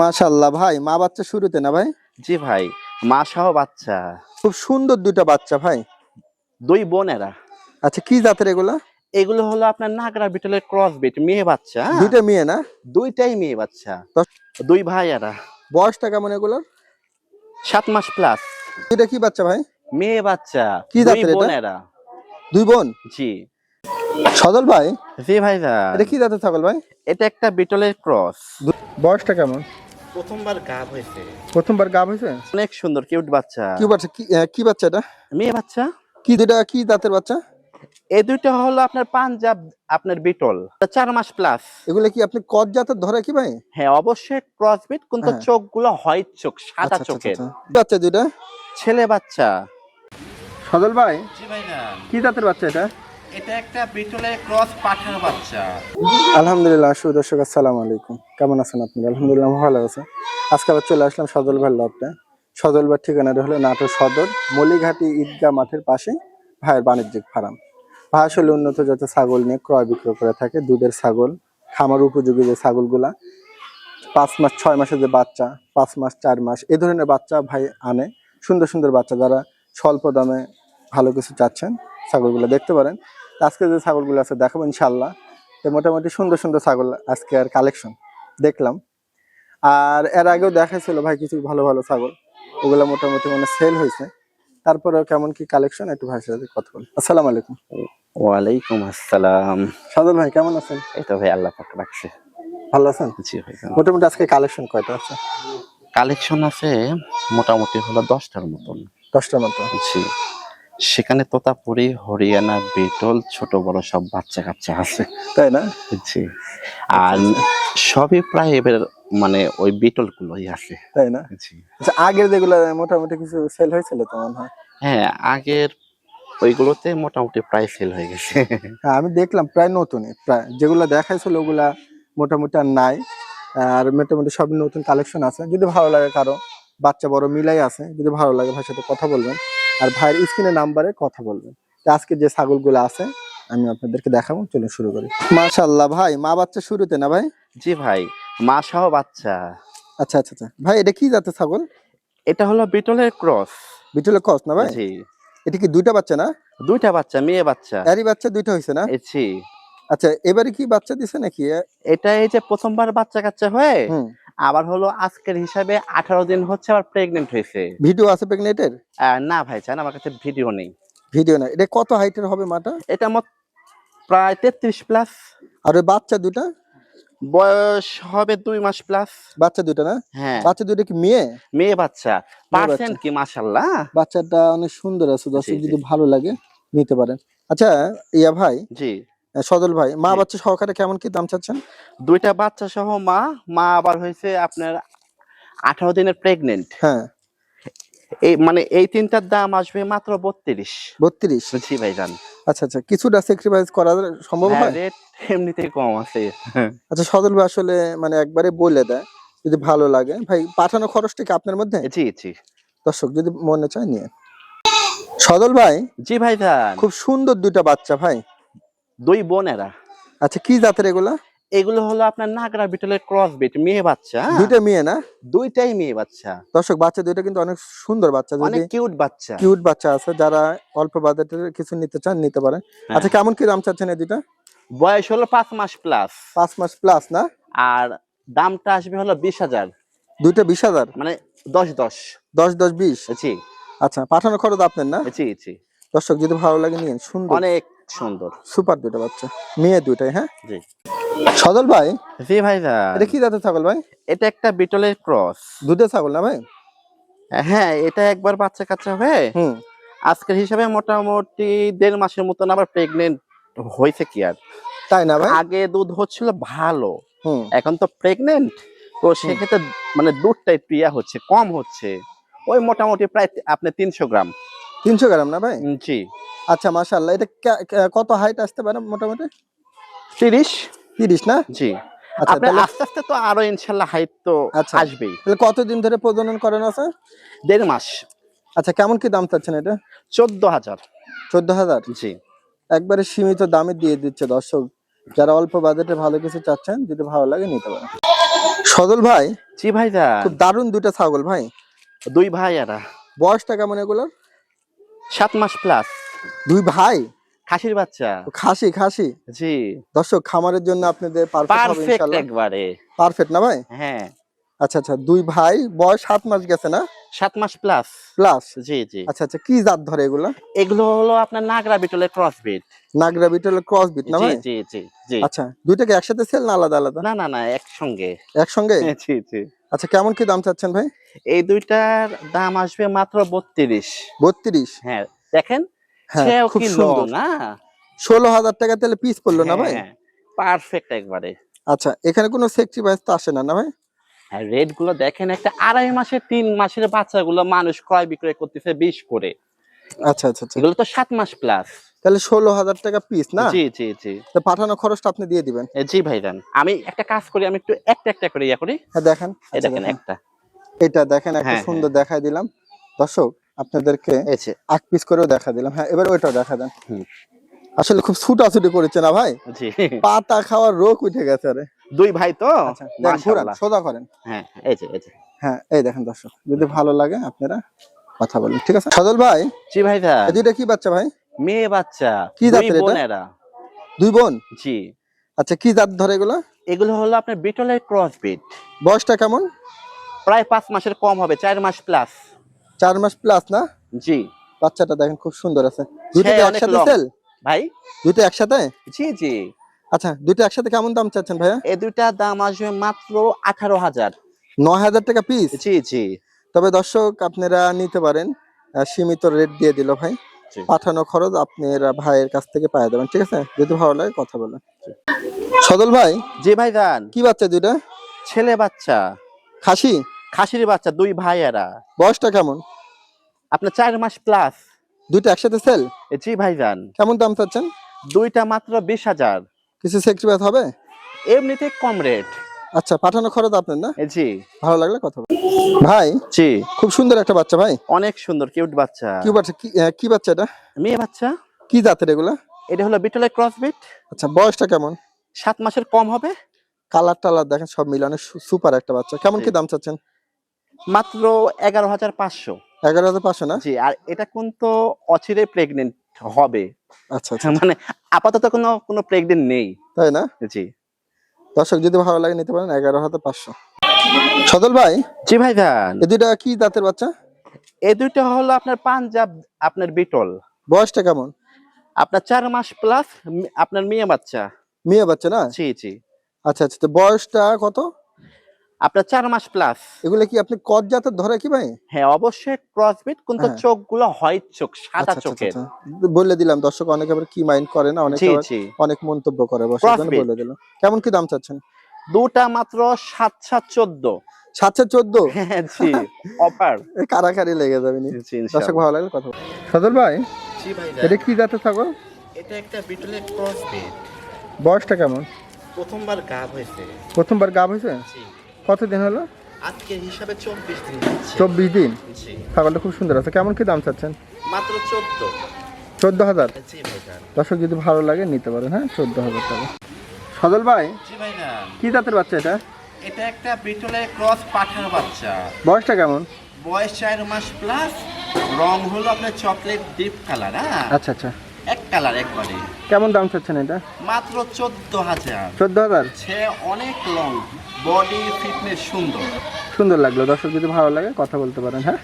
মাশাল্লাহ ভাই মা বাচ্চা শুরুতে না ভাই? জি ভাই মা সহ বাচ্চা। খুব সুন্দর দুইটা বাচ্চা ভাই। দুই বোনেরা। আচ্ছা কি জাতের এগুলা? এগুলো হলো আপনার নাগরা বিটলের ক্রস বিট মেয়ে বাচ্চা হ্যাঁ? দুইটা মেয়ে না? দুইটাই মেয়ে বাচ্চা। দুই ভাই এরা বয়সটা কেমন এগুলোর? সাত মাস প্লাস দুইটা কি বাচ্চা ভাই? মেয়ে বাচ্চা কি জাতের এটা? দুই বোন? জি। সদল ভাই? জি ভাই এটা কি জাতের ছাগল ভাই? এটা একটা বিটলের ক্রস বয়সটা কেমন? প্রথমবার গাব হয়েছে। প্রথমবার গাব হয়েছে? অনেক সুন্দর কিউট বাচ্চা। কি বাচ্চা কি বাচ্চা এটা? মেয়ে বাচ্চা? কি দুইটা কি জাতের বাচ্চা? এই দুইটা হলো আপনার পাঞ্জাব আপনার বিটল। চার মাস প্লাস এগুলো কি আপনি কত জাতের ধরে কি ভাই? হ্যাঁ অবশ্যই ক্রস বিট কিন্তু হ্যাঁ। চোখগুলো হোয়াইট চোখ সাদা আচ্ছা, আচ্ছা, চোখের আচ্ছা। বাচ্চা দুইটা? ছেলে বাচ্চা। সদল ভাই জি ভাই কি জাতের বাচ্চা এটা? এটা একটা বিটলের ক্রস পাঠার বাচ্চা। আলহামদুলিল্লাহ সুদর্শক আসসালামু আলাইকুম। কেমন আছেন আপনি আলহামদুলিল্লাহ ভালো আছে। আজকে আবার চলে আসলাম সদল ভাইয়ের লবটা ঠিকানাটা হলো নাটোর সদর, মলিঘাটি ঈদগাহ মাঠের পাশে ভাইয়ের বাণিজ্যিক ফার্ম। ভাই আসলে উন্নত জাতের ছাগল নিয়ে ক্রয় বিক্রয় করে থাকে, দুধের ছাগল, খামার উপযোগী যে ছাগলগুলা। পাঁচ মাস, ছয় মাসের যে বাচ্চা, পাঁচ মাস, চার মাস, এ ধরনের বাচ্চা ভাই আনে। সুন্দর সুন্দর বাচ্চা, যারা স্বল্প দামে ভালো কিছু চাচ্ছেন, ছাগলগুলো দেখতে পারেন। আজকে যে ছাগলগুলো আছে দেখাবো ইনশাল্লাহ তো মোটামুটি সুন্দর সুন্দর ছাগল আজকে আর কালেকশন দেখলাম। আর এর আগেও দেখাইছিল ভাই কিছু ভালো ভালো ছাগল। ওগুলো মোটামুটি মানে সেল হয়েছে। তারপরে কেমন কি কালেকশন একটু ভাইয়ের সাথে কথা বলি। আসসালামু আলাইকুম। ওয়ালাইকুম আসসালাম। সাদল ভাই কেমন আছেন? এই তো ভাই আল্লাহ পাক রাখছে। ভালো আছেন? জি ভাই মোটামুটি আজকে কালেকশন কয়টা আছে? কালেকশন আছে মোটামুটি হলো দশটার মতন। দশটার মতো। জি। সেখানে তোতাপুরি হরিয়ানা বিটল ছোট বড় সব বাচ্চা কাচ্চা আছে। তাই না? জি। আর সবই প্রায় এবার মানে ওই বিটল গুলোই আছে। তাই না? জি। আচ্ছা আগের যেগুলো মোটামুটি কিছু সেল হয়েছিল তো মনে হয়? হ্যাঁ আগের ওইগুলোতে মোটামুটি প্রায় সেল হয়ে গেছে। হ্যাঁ আমি দেখলাম প্রায় নতুনই। প্রায় যেগুলো দেখাইছিল ওগুলা মোটামুটি আর নাই। আর মোটামুটি সব নতুন কালেকশন আছে। যদি ভালো লাগে কারও বাচ্চা বড় মিলাই আছে যদি ভালো লাগে ভাইয়ের সাথে কথা বলবেন। আর ভাইয়ের স্ক্রিনের নাম্বারে কথা বলবেন। আজকে যে ছাগলগুলো আছে আমি আপনাদেরকে দেখাবো চলুন শুরু করি। মাশাল্লাহ ভাই মা বাচ্চা শুরুতে না ভাই? জি ভাই মা সহ বাচ্চা। আচ্ছা আচ্ছা আচ্ছা। ভাই এটা কি জাতের ছাগল? এটা হলো বিটলের ক্রস। বিটলের ক্রস না ভাই? জি। এটা কি দুইটা বাচ্চা না? দুইটা বাচ্চা মেয়ে বাচ্চা। এরই বাচ্চা দুইটা হয়েছে না? জি আচ্ছা এবারে কি বাচ্চা দিছে নাকি? এটা এই যে প্রথমবার বাচ্চা কাচ্চা হয়ে আবার হলো আজকের হিসাবে আঠারো দিন হচ্ছে আবার প্রেগনেন্ট হয়েছে। ভিডিও আছে প্রেগনেটের আহ, না ভাই চান আমার কাছে ভিডিও নেই। ভিডিও না এটা কত হাইটের হবে মাটা? এটা মত প্রায় তেত্রিশ প্লাস আর ওই বাচ্চা দুটা? বয়স হবে দুই মাস প্লাস বাচ্চা দুটা না? হ্যাঁ। বাচ্চা দুটা কি মেয়ে? মেয়ে বাচ্চা। পার্সেন্ট কি মাসাল্লাহ বাচ্চাটা অনেক সুন্দর আছে দর্শক। যদি ভালো লাগে নিতে পারেন। আচ্ছা ইয়া ভাই জি। সদল ভাই মা বাচ্চা সহকারে কেমন কি দাম চাচ্ছেন? দুইটা বাচ্চা সহ মা মা আবার হয়েছে আপনার আঠারো দিনের প্রেগনেন্ট হ্যাঁ। এই মানে এই তিনটার দাম আসবে মাত্র বত্রিশ। বত্রিশ? জি ভাই জান। আচ্ছা আচ্ছা কিছুটা স্যাক্রিফাইস করা সম্ভব হয় রেট এমনিতেই কম আছে। আচ্ছা সদল ভাই আসলে মানে একবারে বলে দেয় যদি ভালো লাগে। ভাই পাঠানো খরচটা কি আপনার মধ্যে? জি জি। দর্শক যদি মনে চায় নিয়ে। সদল ভাই? জি ভাই খুব সুন্দর দুইটা বাচ্চা ভাই। দুই বোনেরা আচ্ছা কি জাতের এগুলা? এগুলো হলো আপনার নাগরা বিটলের ক্রস বিট মেয়ে বাচ্চা হ্যাঁ? দুইটা মেয়ে না? দুইটাই মেয়ে বাচ্চা। দর্শক বাচ্চা দুইটা কিন্তু অনেক সুন্দর বাচ্চা অনেক কিউট বাচ্চা। কিউট বাচ্চা আছে যারা অল্প বাজেটের কিছু নিতে চান নিতে পারেন। হ্যাঁ। আচ্ছা কেমন কি দাম চাচ্ছেন এই দুইটা? বয়স হলো পাঁচ মাস প্লাস পাঁচ মাস প্লাস না? আর দামটা আসবে হলো বিশ হাজার। দুইটা বিশ হাজার? মানে দশ দশ। দশ দশ বিশ? জি। আচ্ছা পাঠানো খরচ আপনার না? জি জি। দর্শক যদি ভালো লাগে নিন সুন্দর। অনেক সুন্দর। সুপার দুইটা বাচ্চা। মেয়ে দুইটাই হ্যাঁ? জি। সদল ভাই? জি ভাই এটা কি জাতের ছাগল ভাই? এটা একটা বিটলের ক্রস। দুধের ছাগল না ভাই? হ্যাঁ এটা একবার বাচ্চা কাচ্চা হয়ে হুম। আজকের হিসাবে মোটামুটি দেড় মাসের মতন আবার প্রেগনেন্ট হয়েছে কি আর। তাই না ভাই? আগে দুধ হচ্ছিল ভালো হুম। এখন তো প্রেগনেন্ট তো সেক্ষেত্রে মানে দুধটা একটু ইয়া হচ্ছে কম হচ্ছে। ওই মোটামুটি প্রায় আপনি তিনশো গ্রাম। তিনশো গ্রাম না ভাই? জি। আচ্ছা মাশাল্লাহ এটা কত হাইট আসতে পারে মোটামুটি? তিরিশ। তিরিশ না? জি। আচ্ছা আস্তে আস্তে তো আরও ইনশাল্লাহ হাইট তো আচ্ছা। আসবেই। তাহলে কতদিন ধরে প্রজনন করেন আছে? দেড় মাস। আচ্ছা কেমন কি দাম চাচ্ছেন এটা? চোদ্দ হাজার। চোদ্দ হাজার? জি। একবারে সীমিত দামে দিয়ে দিচ্ছে দর্শক। যারা অল্প বাজেটে ভালো কিছু চাচ্ছেন যদি ভালো লাগে নিতে পারেন। সদল ভাই? জি খুব দারুণ দুইটা ছাগল ভাই। দুই ভাই এরা বয়সটা কেমন এগুলোর? সাত মাস প্লাস দুই ভাই? খাসির বাচ্চা। খাসি খাসি? জি। দর্শক খামারের জন্য আপনাদের পারফেক্ট একবারে। পারফেক্ট না ভাই? হ্যাঁ। আচ্ছা আচ্ছা দুই ভাই বয়স সাত মাস গেছে না? সাত মাস প্লাস প্লাস জি জি। আচ্ছা আচ্ছা কি জাত ধরে এগুলা? এগুলো হলো আপনার নাগরা বিটলের ক্রস বিট নাগরা বিটল ক্রস বিট না ভাই? জি জি জি। আচ্ছা দুইটাকে একসাথে সেল না আলাদা আলাদা? না না না একসঙ্গে। একসঙ্গে? জি জি। আচ্ছা কেমন কি দাম চাচ্ছেন ভাই? এই দুইটার দাম আসবে মাত্র বত্রিশ। বত্রিশ? হ্যাঁ দেখেন হ্যাঁ সেও খুব সুন্দর। না? ষোলো হাজার টাকা তাহলে পিস পড়ল না ভাই? পারফেক্ট একবারে। আচ্ছা এখানে কোনো সেফটি বাইস তো আসে না না ভাই? আর রেটগুলো দেখেন একটা আড়াই মাসে তিন মাসের বাচ্চাগুলো মানুষ ক্রয় বিক্রয় করতেছে বিশ করে। আচ্ছা আচ্ছা আচ্ছা। এগুলো তো সাত মাস প্লাস তাহলে ষোলো হাজার টাকা পিস না? জি জি জি। পাঠানো খরচটা আপনি দিয়ে দিবেন। আমি একটা কাজ করি আমি একটু একটা একটা করে ইয়া করি। হ্যাঁ দেখেন। দেখেন দেখেন। একটা। এটা দেখেন একটা সুন্দর দেখাই দিলাম। দর্শক আপনাদেরকে এক পিস করেও দেখা দিলাম। হ্যাঁ এবার ওইটাও দেখা দেন। আসলে খুব ছুটাছুটি করেছে না ভাই? জি। পাতা খাওয়ার রোগ উঠে গেছে আরে দুই ভাই তো? ঘুরান, সোজা করেন। হ্যাঁ এই যে হ্যাঁ এই দেখেন দর্শক। যদি ভালো লাগে আপনারা কথা বলেন ঠিক আছে? সদল ভাই জি ভাইজান এই দুইটা কি বাচ্চা ভাই? মেয়ে বাচ্চা। কি জাতের এটা? দুই বোন? জি। আচ্ছা কি জাত ধরে এগুলো? এগুলো হলো আপনার বিটলের ক্রস বিট বয়সটা কেমন? প্রায় পাঁচ মাসের কম হবে চার মাস প্লাস চার মাস প্লাস না? জি। বাচ্চাটা দেখেন খুব সুন্দর আছে। দুটো কি একসাথে সেল ভাই? দুটো একসাথে? জি জি। আচ্ছা দুটো একসাথে কেমন দাম চাচ্ছেন ভাইয়া? এই দুইটা দাম আসবে মাত্র আঠারো হাজার। নয় হাজার টাকা পিস জি জি। তবে দর্শক আপনারা নিতে পারেন সীমিত রেট দিয়ে দিল ভাই। পাঠানো খরচ আপনারা ভাইয়ের কাছ থেকে পাই দেবেন ঠিক আছে? যদি ভালো লাগে কথা বলেন। সদল ভাই জি ভাইজান কি বাচ্চা দুইটা? ছেলে বাচ্চা। খাসি? খাসির বাচ্চা দুই ভাইয়েরা বয়সটা কেমন? আপনার চার মাস প্লাস দুইটা একসাথে সেল জি ভাই ভাইজান কেমন দাম চাচ্ছেন? দুইটা মাত্র বিশ হাজার। কিছু সেক্রিফাইস হবে? এমনিতে কম রেট আচ্ছা পাঠানো খরচ আপনার না? জি। ভালো লাগলে কথা ভাই জি। খুব সুন্দর একটা বাচ্চা ভাই। অনেক সুন্দর কিউট বাচ্চা। কি বাচ্চা কি বাচ্চা এটা? মেয়ে বাচ্চা। কি জাতের এগুলা? এটা হলো বিটলের ক্রস বিট আচ্ছা বয়সটা কেমন? সাত মাসের কম হবে। কালার টালার দেখেন সব মিলানো সুপার একটা বাচ্চা। কেমন কি দাম চাচ্ছেন? মাত্র এগারো হাজার পাঁচশো। এগারো হাজার পাঁচশো না? জি আর এটা কিন্তু অচিরে প্রেগনেন্ট হবে। আচ্ছা আচ্ছা। মানে আপাতত কোনো কোনো প্রেগনেন্ট নেই। তাই না? জি। দর্শক যদি ভালো লাগে নিতে পারেন এগারো হাজার পাঁচশো। সদল ভাই জি ভাই এই দুইটা কি দাঁতের বাচ্চা? এই দুইটা হলো আপনার পাঞ্জাব আপনার বিটল। বয়সটা কেমন? আপনার চার মাস প্লাস আপনার মেয়ে বাচ্চা। মেয়ে বাচ্চা না? জি জি। আচ্ছা আচ্ছা তো বয়সটা কত? আপনার চার মাস প্লাস এগুলো কি আপনি কত জাতের ধরে কি ভাই? হ্যাঁ অবশ্যই ক্রসবিট কিন্তু হ্যাঁ। চোখগুলো হোয়াইট চোখ সাদা আচ্ছা, আচ্ছা, চোখের। আচ্ছা, আচ্ছা। বলে দিলাম দর্শক অনেকে আবার কি মাইন্ড করে না অনেকে অনেক মন্তব্য করে বসে। বলে দিলাম। কেমন কি দাম চাচ্ছেন? দুটা মাত্র সাত সাত চোদ্দ। সাতশো চোদ্দ? হ্যাঁ জি অফার কারাকারি লেগে যাবে নি। দর্শক ভালো লাগলে কথা। সদল ভাই জি ভাই এটা কি জাতের ছাগল? এটা একটা বিটলের ক্রসবিট বয়সটা কেমন? প্রথমবার গাব হয়েছে। প্রথমবার গাব হয়েছে? জি। কতদিন হলো? আজকের হিসাবে চব্বিশ দিন চব্বিশ দিন? ছাগলটা খুব সুন্দর আছে। কেমন কি দাম চাচ্ছেন? মাত্র চোদ্দ। চোদ্দ হাজার? দর্শক যদি ভালো লাগে নিতে পারেন হ্যাঁ? চোদ্দ হাজার টাকা। সদল ভাই কি জাতের বাচ্চা এটা? এটা একটা বিটলের ক্রস পাঠার বাচ্চা। বয়সটা কেমন? বয়স চার মাস প্লাস রং হলো আপনার চকলেট ডিপ কালার হ্যাঁ? আচ্ছা আচ্ছা। এক কালার একবারে। কেমন দাম চাচ্ছেন এটা? মাত্র চোদ্দ হাজার। চোদ্দ হাজার? সে অনেক লং বডি ফিটনেস সুন্দর। সুন্দর লাগল। দর্শক যদি ভালো লাগে কথা বলতে পারেন হ্যাঁ?